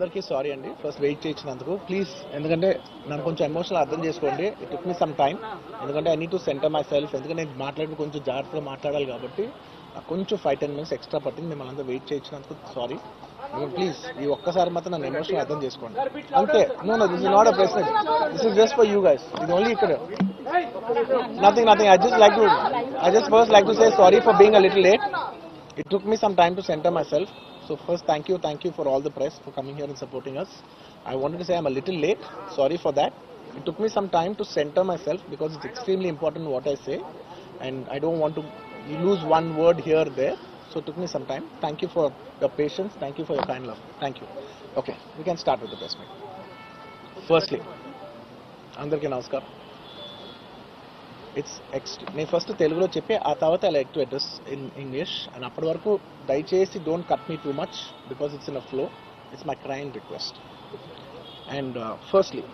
అందరికీ సారీ అండి. First wait చేయించినందుకు please ఎందుకంటే నన్ను కొంచెం ఎమోషనల్ అర్థం చేసుకోండి. It took me some time ఎందుకంటే I need to centre myself ఎందుకంటే నేను మాట్లాడి కొంచెం జాగ్రత్తగా మాట్లాడాలి కాబట్టి నాకు కొంచెం ఫైవ్ టెన్ మినిట్స్ ఎక్స్ట్రా పట్టింది. మిమ్మల్ని అందరూ వెయిట్ చేయించినందుకు సారీ ప్లీజ్ ఈ ఒక్కసారి మాత్రం నన్ను ఎమోషనల్ అర్థం చేసుకోండి. అంతే. No no this is not a present this is just for you guys ఇది ఓన్లీ ఇక్కడ. Nothing nothing I just like to I just first like to say sorry for being a little late it took me some time to centre myself So first, thank you, thank you for all the press for coming here and supporting us. I wanted to say I'm a little late. Sorry for that. It took me some time to center myself because it's extremely important what I say, and I don't want to lose one word here or there. So it took me some time. Thank you for your patience. Thank you for your kind love. Thank you. Okay, we can start with the press meet. Firstly, అందరికీ నమస్కారం it's ఎక్స్ట్ నేను first తెలుగులో చెప్పి ఆ తర్వాత I like to address in English and అప్పటి వరకు దయచేసి don't cut me too much because it's in a flow it's my crime request and firstly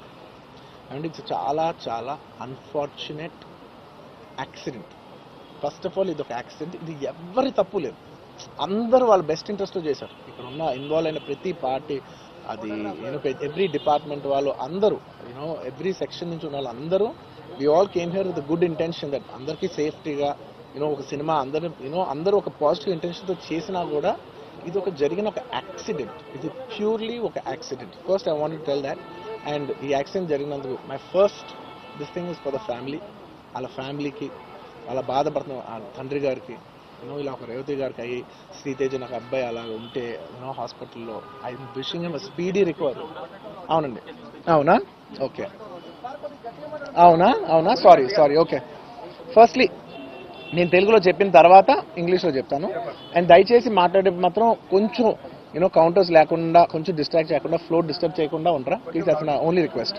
and it's చాలా చాలా unfortunate accident first of all ఇది ఒక యాక్సిడెంట్ ఇది ఎవరి తప్పు లేదు. అందరూ వాళ్ళ బెస్ట్ ఇంట్రెస్ట్తో చేశారు. ఇక్కడ ఉన్న ఇన్వాల్వ్ అయిన ప్రతి పార్టీ అది యూనో ఎవ్రీ డిపార్ట్మెంట్ వాళ్ళు అందరూ యూనో ఎవ్రీ సెక్షన్ నుంచి ఉన్న వాళ్ళు అందరూ we all came here with good intention that అందరికీ సేఫ్టీగా యూనో ఒక సినిమా అందరూ యూనో అందరూ ఒక పాజిటివ్ ఇంటెన్షన్తో చేసినా కూడా ఇది ఒక జరిగిన ఒక యాక్సిడెంట్ ఇది ప్యూర్లీ ఒక accident first I want tell that and ఈ accident జరిగినందుకు my first this thing is for the family వాళ్ళ ఫ్యామిలీకి వాళ్ళ బాధపడుతున్న ఆ తండ్రి గారికి యూనో ఇలా ఒక రేవతి గారికి అయ్యి శ్రీతేజ నాకు అబ్బాయి అలా ఉంటే యూనో హాస్పిటల్లో I wishing him speedy recovery అవునండి. అవునా? ఓకే అవునా? అవునా? సారీ సారీ ఓకే ఫస్ట్లీ నేను తెలుగులో చెప్పిన తర్వాత ఇంగ్లీష్లో చెప్తాను. అండ్ దయచేసి మాట్లాడే మాత్రం కొంచెం యూనో కౌంటర్స్ లేకుండా కొంచెం డిస్ట్రాక్ట్ చేయకుండా ఫ్లో డిస్టర్బ్ చేయకుండా ఉంటారా ప్లీజ్ అట్స్ నా only request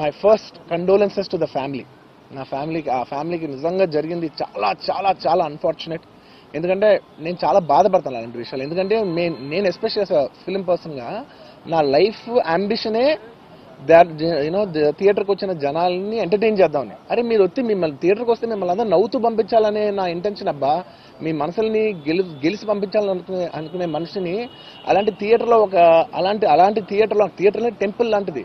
my first condolences to the family నా ఫ్యామిలీకి ఆ ఫ్యామిలీకి నిజంగా జరిగింది చాలా చాలా చాలా అన్ఫార్చునేట్ ఎందుకంటే నేను చాలా బాధపడతాను అలాంటి విషయాలు. ఎందుకంటే నేను నేను ఎస్పెషల్ ఫిలిం పర్సన్గా నా లైఫ్ అంబిషనే దాట్ యూనో థియేటర్కి వచ్చిన జనాల్ని ఎంటర్టైన్ చేద్దామని అరే మీరు వచ్చి మిమ్మల్ని థియేటర్కి వస్తే మిమ్మల్ని అందరూ నవ్వుతూ పంపించాలనే నా ఇంటెన్షన్ అబ్బా. మీ మనసుల్ని గెలి గెలిచి పంపించాలని అనుకునే అనుకునే మనిషిని అలాంటి థియేటర్లో ఒక అలాంటి అలాంటి థియేటర్లో థియేటర్ టెంపుల్ లాంటిది.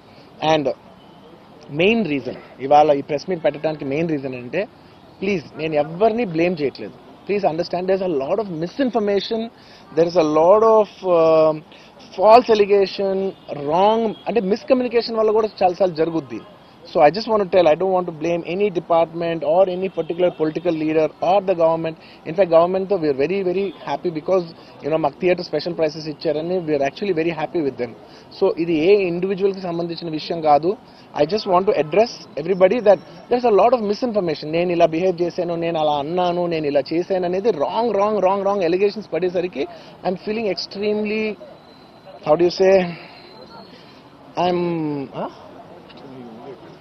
అండ్ మెయిన్ రీజన్ ఇవాళ ఈ ప్రెస్ మీట్ పెట్టడానికి మెయిన్ రీజన్ అంటే ప్లీజ్ నేను ఎవరిని బ్లేమ్ చేయట్లేదు. Please understand there is a lot of misinformation there is a lot of false allegation wrong అంటే మిస్కమ్యూనికేషన్ వల్ల కూడా చాలాసార్లు జరుగుద్ది. So I just want tell I don't want blame any department or any particular political leader or the government in fact గవర్నమెంట్తో we are very very happy because you know మాకు theatre special prices ఇచ్చారని we are actually very happy with them so ఇది ఏ ఇండివిజువల్కి సంబంధించిన విషయం కాదు. I just want to address everybody that there a lot of misinformation నేను ఇలా బిహేవ్ చేశాను నేను అలా అన్నాను నేను ఇలా చేశాను అనేది wrong wrong wrong wrong allegations పడేసరికి I'm feeling extremely how do say I'm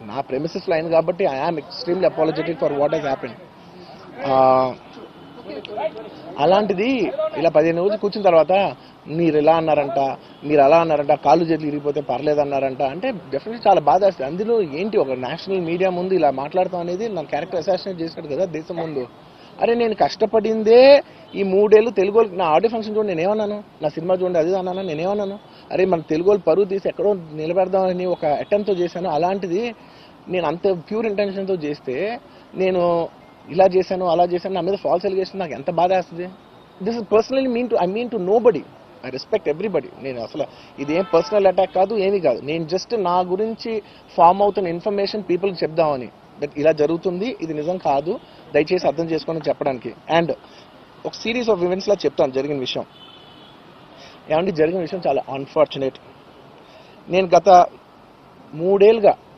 నా ప్రెమిసెస్ లైన్ కాబట్టి I am extremely apologetic for what he's happen అలాంటిది ఇలా పదిహేను రోజులు కూర్చున్న తర్వాత మీరు ఇలా అన్నారంట మీరు అలా అన్నారంట కాళ్ళు చేతులు ఇరిగిపోతే పర్లేదు అన్నారంట అంటే డెఫినెట్లీ చాలా బాధ వేస్తుంది. అందులో ఏంటి ఒక నేషనల్ మీడియా ముందు ఇలా మాట్లాడతాం అనేది నా క్యారెక్టర్ అసాసినేట్ చేశాడు కదా దేశం ముందు. అరే నేను కష్టపడిందే ఈ మూడేళ్ళు తెలుగు వాళ్ళకి. నా ఆడియో ఫంక్షన్ చూడండి నేనేమన్నాను? నా సినిమా చూడండి అది అన్నాను? నేనేమన్నాను? అరే మన తెలుగు వాళ్ళు పరువు తీసి ఎక్కడో నిలబెడదామని ఒక అటెంప్ట్తో చేశాను. అలాంటిది నేను అంత ప్యూర్ ఇంటెన్షన్తో చేస్తే నేను ఇలా చేశాను అలా చేశాను. నా మీద ఫాల్స్ ఎలిగేషన్ నాకు ఎంత బాధ వేస్తుంది? This is personally mean to I mean to nobody I respect everybody నేను అసలు ఇదేం పర్సనల్ అటాక్ కాదు ఏమీ కాదు. నేను జస్ట్ నా గురించి ఫామ్ అవుతున్న ఇన్ఫర్మేషన్ పీపుల్కి చెప్దామని. దట్ ఇలా జరుగుతుంది ఇది నిజం కాదు దయచేసి అర్థం చేసుకోండి చెప్పడానికి. అండ్ ఒక సిరీస్ ఆఫ్ ఈవెంట్స్లా చెప్తాను జరిగిన విషయం. ఏమంటే జరిగిన విషయం చాలా అన్ఫార్చునేట్ నేను గత మూడేళ్ళుగా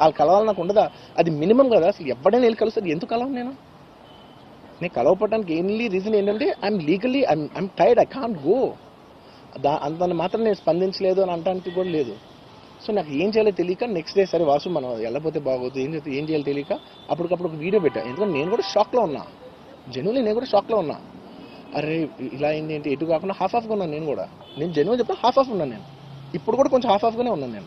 వాళ్ళు కలవాలి నాకు ఉండదా? అది మినిమం కదా. అసలు ఎవడైనా వెళ్ళి కలుస్తుంది ఎందుకు కలవను నేను? నేను కలవపడడానికి ఎన్లీ రీజన్ ఏంటంటే I'm legally I'm I'm tired I can't go there అంతని మాత్రం నేను స్పందించలేదు అని అనడానికి కూడా లేదు. సో నాకు ఏం చేయాలో తెలియక నెక్స్ట్ డే సరే వాసు మనం వెళ్ళపోతే బాగోదు. ఏం చేస్తే ఏం చేయాలో తెలియక అప్పటికప్పుడు ఒక వీడియో పెట్టా. ఎందుకంటే నేను కూడా షాక్లో ఉన్నా. జనువులు నేను కూడా షాక్లో ఉన్నా. అరే ఇలా అయింది ఏంటి? ఎటు కాకుండా హాఫ్ ఆఫ్గా ఉన్నాను నేను కూడా. నేను జనువు చెప్తే హాఫ్ ఆఫ్ ఉన్నాను నేను. ఇప్పుడు కూడా కొంచెం హాఫ్ ఆఫ్గానే ఉన్నాను నేను.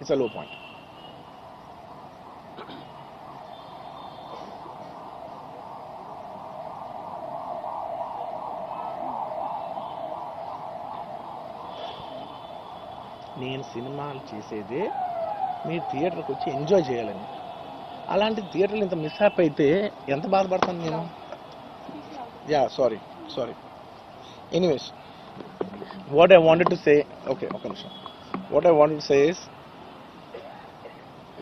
it's a low point నేను సినిమాలు చేసేది మీరు థియేటర్కి వచ్చి ఎంజాయ్ చేయాలని. అలాంటి థియేటర్లు ఇంత మిస్హాప్ అయితే ఎంత బాధపడతాను నేను? Yeah sorry sorry. Anyways what I wanted to say okay ఒక నిమిషం. What I wanted to say is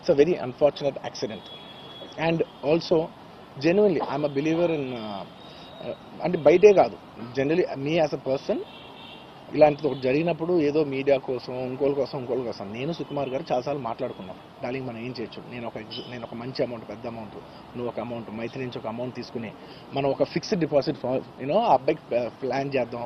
it's a very unfortunate accident and also genuinely I'm a believer in అంటే బయటే కాదు. Generally me as a person ఇలాంటిది ఒకటి జరిగినప్పుడు ఏదో media కోసం ఇంకోళ్ళ కోసం ఇంకోళ్ళ కోసం. నేను సుకుమార్ గారు చాలాసార్లు మాట్లాడుకున్నాం. డార్లింగ్ మనం ఏం చేయొచ్చు? నేను ఒక నేను ఒక మంచి అమౌంట్ పెద్ద అమౌంట్ నువ్వు ఒక అమౌంట్ మైత్రి నుంచి ఒక అమౌంట్ తీసుకుని మనం ఒక ఫిక్స్డ్ డిపాజిట్ యూనో ఆ అబ్బాయికి uh, ప్లాన్ చేద్దాం.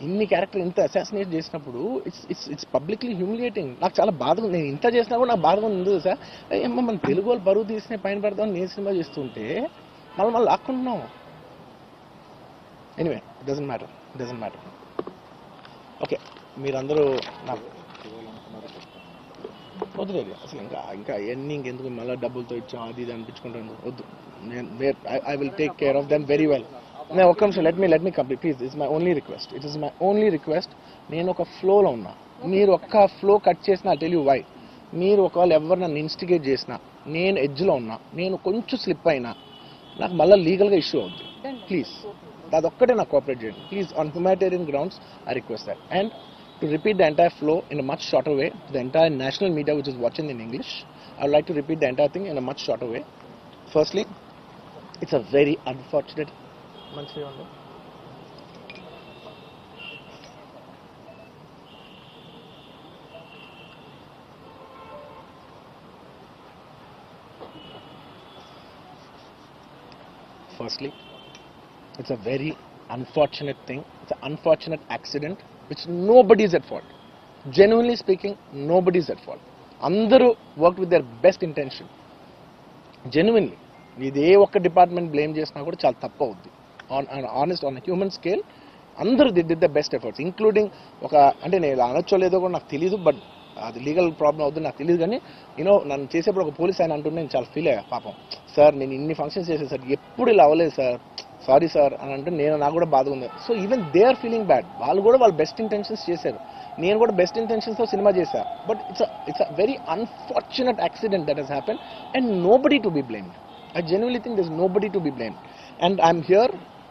ఇన్ని క్యారెక్టర్ ఇంత అసాసినేట్ చేసినప్పుడు it's it's it's publicly humiliating నాకు చాలా బాధగా ఉంది. నేను ఇంత చేసినా కూడా నాకు బాధగా ఉంది సార్ ఏమో మన తెలుగు వాళ్ళు బరువు తీసిన పైన పెడదాం నేను సినిమా చేస్తుంటే మళ్ళీ మళ్ళీ లాక్కుంటున్నాం. Anyway doesn't matter doesn't matter okay మీరందరూ నాకు వద్దులేదు అసలు ఇంకా ఇంకా అవన్నీ ఇంకెందుకు? మళ్ళీ డబ్బులతో ఇచ్చాం అది ఇది అనిపించుకుంటాను వద్దు. నేను I will take care of them very well నేను ఒక్క నిమిషం let me let me complete please it's my only request it is my only request నేను ఒక ఫ్లోలో ఉన్నా. మీరు ఒక్క ఫ్లో కట్ చేసిన టెల్ యూ వై మీరు ఒకవేళ ఎవరు నన్ను ఇన్స్టిగేట్ చేసినా నేను ఎడ్జ్లో ఉన్నా నేను కొంచెం స్లిప్ అయినా నాకు మళ్ళీ లీగల్గా ఇష్యూ అవుద్ది. ప్లీజ్ అదొక్కటే నాకు కోఆపరేట్ చేయండి. Please on humanitarian grounds I request that and to repeat the entire flow in a much shorter way the entire national media which is watching in English I would like to repeat the entire thing in a much shorter way. Firstly, it's a very unfortunate. మంచిగా ఉంది. Firstly, it's a very unfortunate thing. It's an unfortunate accident which nobody is at fault. Genuinely speaking, nobody is at fault. అందరూ work with their best intention genuinely ఇది ఏ ఒక్క department blame చేసినా కూడా చాలా తప్పు అవుద్ది on honest on human scale అందరూ the did the best efforts including ఒక అంటే నేను ఇలా అనొచ్చో లేదో కూడా నాకు తెలియదు బట్ అది లీగల్ ప్రాబ్లం అవుతుంది నాకు తెలియదు కానీ యూనో నన్ను చేసేప్పుడు ఒక పోలీస్ ఆయన అంటుంటే నేను చాలా ఫీల్ అయ్యా పాపం. సార్ నేను ఇన్ని ఫంక్షన్స్ చేశాను సార్ ఎప్పుడు ఇలా అవ్వలేదు సార్ సారీ సార్ అని అంటే నేను నాకు కూడా బాధ ఉంది. So even they are feeling bad వాళ్ళు కూడా వాళ్ళు బెస్ట్ ఇంటెన్షన్స్ చేశారు. నేను కూడా బెస్ట్ ఇంటెన్షన్స్తో సినిమా చేశా. But it's it's a very unfortunate accident that he's happen and nobody to be blamed I genuinely think this nobody to be blamed and I'm here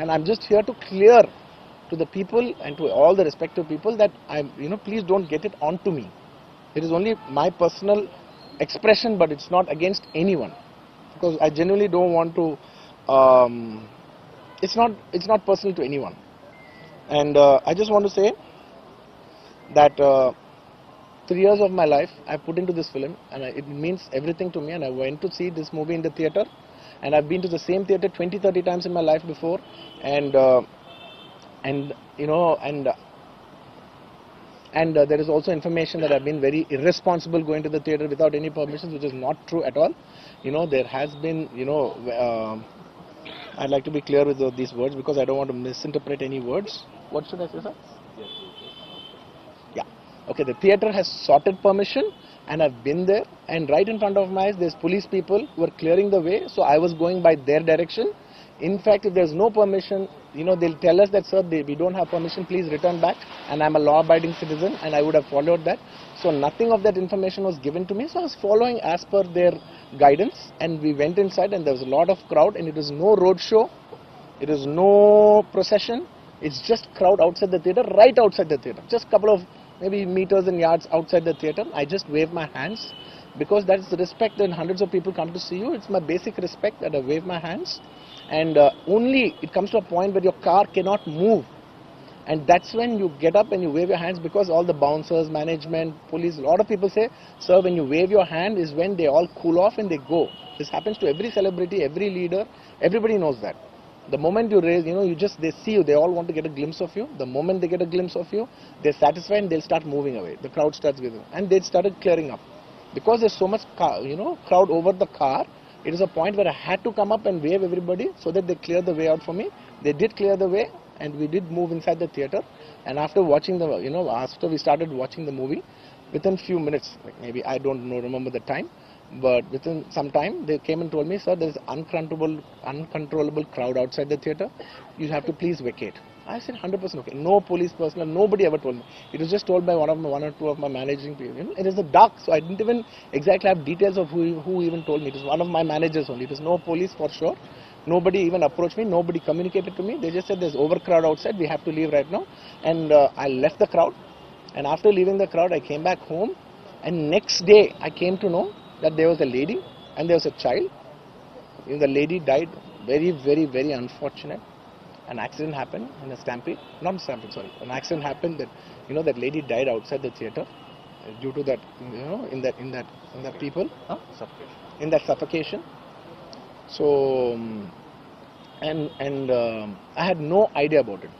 And I'm just here to clear to the people and to all the respective people that I'm, you know, please don't get it onto me. It is only my personal expression, but it's not against anyone. Because I genuinely don't want to. Um, it's not. It's not personal to anyone. And uh, I just want to say that uh, three years of my life I put into this film, and I, it means everything to me. And I went to see this movie in the theater, and I've been to the same theater 20, 30 times in my life before, and uh, and you know, and uh, and uh, there is also information that I've been very irresponsible going to the theater without any permissions, which is not true at all. You know, there has been, you know, uh, I'd like to be clear with uh, these words because I don't want to misinterpret any words. What should I say, sir? Yeah. Okay, the theater has sorted permission and I've been there and right in front of my eyes there's police people who are clearing the way so I was going by their direction. In fact, if there's no permission, you know, they'll tell us that, sir, they, we don't have permission, please return back. And I'm a law abiding citizen and I would have followed that. So nothing of that information was given to me. So I was following as per their guidance and we went inside and there was a lot of crowd and it was no road show. It is no procession. It's just crowd outside the theater, right outside the theater. Just couple of maybe meters and yards outside the theater. I just wave my hands because that is the respect that hundreds of people come to see you. It's my basic respect that I wave my hands. And uh, only it comes to a point where your car cannot move And that's when you get up and you wave your hands because all the bouncers, management, police, a lot of people say, sir, when you wave your hand is when they all cool off and they go. This happens to every celebrity, every leader, everybody knows that. The moment you raise, you know, you just, they see you, they all want to get a glimpse of you. The moment they get a glimpse of you, they're satisfied and they'll start moving away. The crowd starts giving. And they started clearing up. Because there's so much, car, you know, crowd over the car, it is a point where I had to come up and wave everybody so that they clear the way out for me. They did clear the way and we did move inside the theater. And after watching the, you know, after we started watching the movie, within few minutes, like maybe I don't know, remember the time, but within some time they came and told me, sir, there is uncontrollable, uncontrollable crowd outside the theater. You have to please vacate. I said 100% okay. No police personnel, nobody ever told me. It was just told by one of my, one or two of my managing people. You know, it is the dark, so I didn't even exactly have details of who who even told me. It was one of my managers only. It was no police for sure. Nobody even approached me. Nobody communicated to me. They just said there's overcrowd outside. We have to leave right now. And uh, I left the crowd. And after leaving the crowd, I came back home. And next day, I came to know that there was a lady and there was a child. You know, the lady died. Very, very, very unfortunate. An accident happened in a stampede. Not a stampede, sorry. An accident happened that you know that lady died outside the theater uh, due to that you know in that in that in that people huh? in that suffocation. So um, and and um I had no idea about it.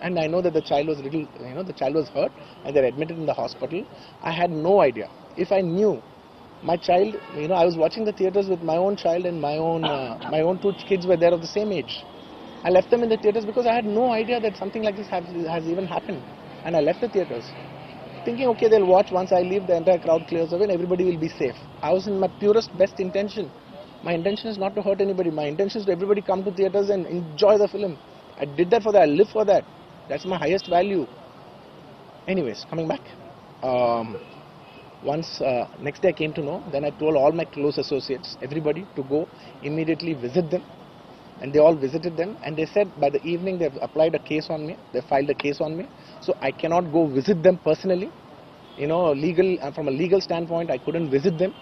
And I know that the child was little, you know, the child was hurt, and they're admitted in the hospital. I had no idea. If I knew, my child, you know, I was watching the theaters with my own child and my own, uh, my own two kids were there of the same age. I left them in the theaters because I had no idea that something like this has, has even happened, and I left the theaters, thinking, okay, they'll watch. Once I leave, the entire crowd clears away, and everybody will be safe. I was in my purest, best intention. My intention is not to hurt anybody. My intention is to everybody come to theaters and enjoy the film. I did that for that. I live for that. That's my highest value. Anyways, coming back. Um, once uh, next day I came to know, then I told all my close associates, everybody, to go immediately visit them, and they all visited them. And they said by the evening they've applied a case on me. They filed a case on me, so I cannot go visit them personally. You know, legal uh, from a legal standpoint, I couldn't visit them.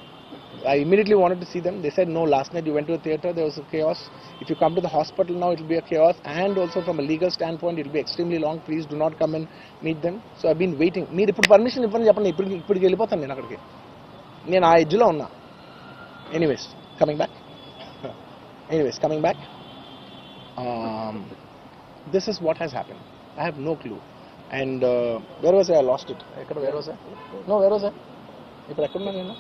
I immediately wanted to see them. They said, no, last night you went to a theater, there was a chaos. If you come to the hospital now, it will be a chaos. And also from a legal standpoint, it will be extremely long. Please do not come and meet them. So I've been waiting. మీరు ఇప్పుడు permission ఇవ్వని చెప్పండి ఇప్పుడు ఇప్పటికి వెళ్ళిపోతాను నేను అక్కడికి నేను ఆ ఎడ్జ్లో ఉన్నా anyways coming back anyways coming back this is what has happen I have no clue and where was I last it ఎక్కడ where was I no where was I ఇప్పుడు ఎక్కడున్నా నేను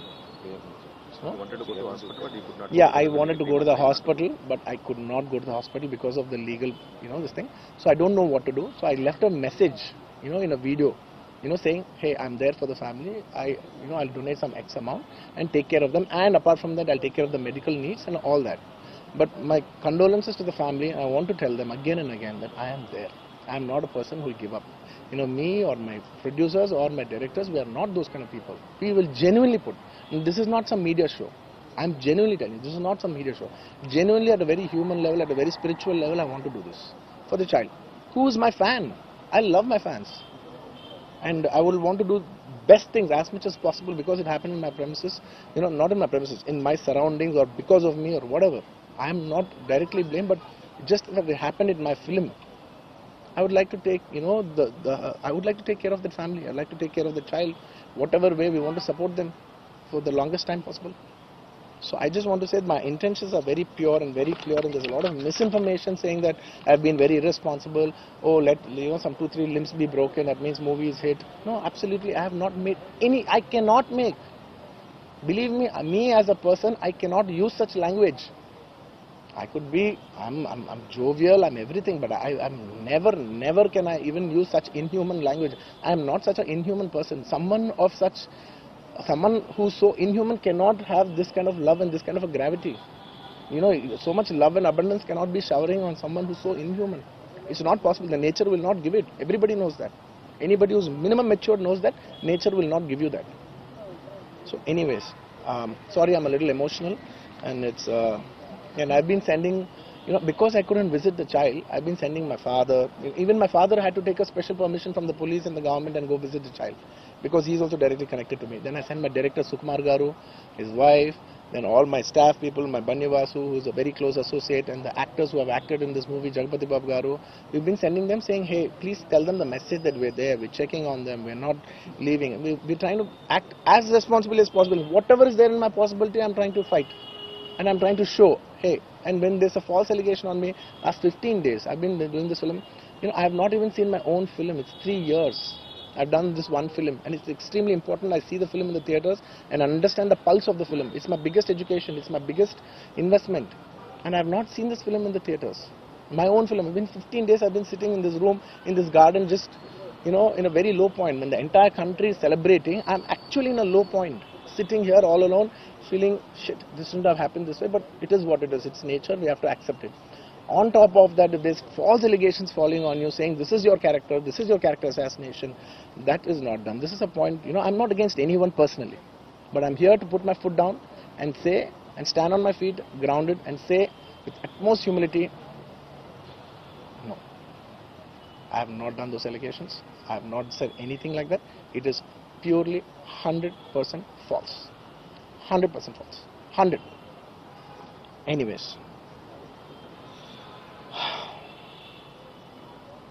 You wanted to go to hospital, but you could not. Yeah, I wanted to go to the hospital, but I could not go to the hospital because of the legal, you know, this thing. So I don't know what to do. So I left a message, you know, in a video, you know, saying, hey, I'm there for the family. I, you know, I'll donate some X amount and take care of them. And apart from that, I'll take care of the medical needs and all that. But my condolences to the family. I want to tell them again and again that I am there. I am not a person who will give up. You know, me or my producers or my directors, we are not those kind of people. We will genuinely put. This is not some media show. I'm genuinely telling you, this is not some media show. Genuinely, at a very human level, at a very spiritual level, I want to do this for the child. Who is my fan? I love my fans. And I will want to do best things as much as possible because it happened in my premises, you know, not in my premises, in my surroundings or because of me or whatever. I am not directly blamed, but just that it happened in my film. I would like to take, you know, the, the I would like to take care of that family. I'd like to take care of the child, whatever way we want to support them for the longest time possible. So I just want to say that my intentions are very pure and very clear, and there's a lot of misinformation saying that I've been very irresponsible. Oh, let you know some two three limbs be broken. That means movie is hit. No, absolutely, I have not made any. I cannot make. Believe me, uh, me as a person, I cannot use such language. I could be, I'm, I'm, I'm jovial, I'm everything, but I, I'm never, never can I even use such inhuman language. I am not such an inhuman person. Someone of such, someone who's so inhuman cannot have this kind of love and this kind of a gravity. You know, so much love and abundance cannot be showering on someone who's so inhuman. It's not possible. The nature will not give it. Everybody knows that. Anybody who's minimum matured knows that nature will not give you that. So, anyways, um, sorry, I'm a little emotional, and it's. Uh, and I've been sending, you know, because I couldn't visit the child, I've been sending my father. Even my father had to take a special permission from the police and the government and go visit the child. Because he's also directly connected to me. Then I sent my director Sukumar Garu, his wife, then all my staff people, my Bannivasu, who's a very close associate, and the actors who have acted in this movie, Jagpati Babu Garu. We've been sending them saying, hey, please tell them the message that we're there, we're checking on them, we're not leaving. We, we're trying to act as responsibly as possible. Whatever is there in my possibility, I'm trying to fight. And I'm trying to show, hey, and when there's a false allegation on me, last 15 days, I've been doing this film, you know, I have not even seen my own film. It's three years. I've done this one film, and it's extremely important. I see the film in the theaters and understand the pulse of the film. It's my biggest education. It's my biggest investment, and I've not seen this film in the theaters. My own film. It's been 15 days. I've been sitting in this room, in this garden, just you know, in a very low point. When the entire country is celebrating, I'm actually in a low point, sitting here all alone, feeling shit. This shouldn't have happened this way, but it is what it is. It's nature. We have to accept it. On top of that, if there's false allegations falling on you saying this is your character, this is your character assassination, that is not done. This is a point, you know, I'm not against anyone personally, but I'm here to put my foot down and say, and stand on my feet, grounded, and say with utmost humility, no. I have not done those allegations. I have not said anything like that. It is purely 100% false. 100% false. 100. Anyways.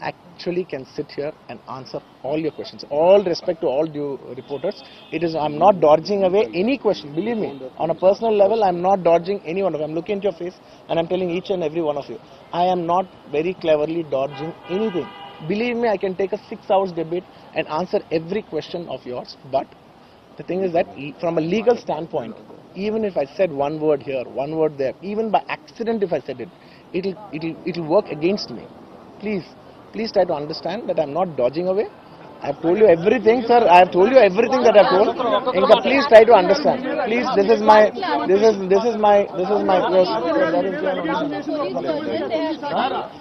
actually can sit here and answer all your questions. All respect to all due reporters. It is I'm not dodging away any question. Believe me, on a personal level, I'm not dodging any one of you. I'm looking into your face and I'm telling each and every one of you. I am not very cleverly dodging anything. Believe me, I can take a six hours debate and answer every question of yours. But the thing is that from a legal standpoint, even if I said one word here, one word there, even by accident if I said it, it'll it'll it'll work against me. Please, please try to understand that I'm not dodging away. I've told you everything, sir. I've told you everything that I've told. Inka, please try to understand. Please, this is my, this is, this is my, this is my.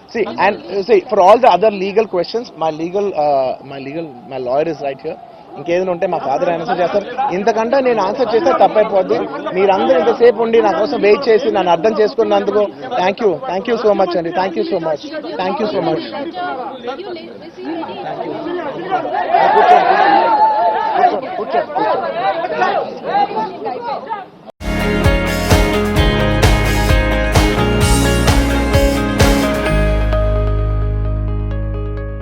See, and see, for all the other legal questions, my legal, uh, my legal, my lawyer is right here. ఇంకేదైనా ఉంటే మా father answer చేస్తారు. ఇంతకంటే నేను answer చేస్తే తప్పైపోద్ది. మీరందరూ ఇంతసేపు ఉండి నా కోసం వెయిట్ చేసి నన్ను అర్థం చేసుకున్నందుకు thank you thank you so much అండి. Thank you so much thank you so much కూర్చోండి కూర్చోండి కూర్చోండి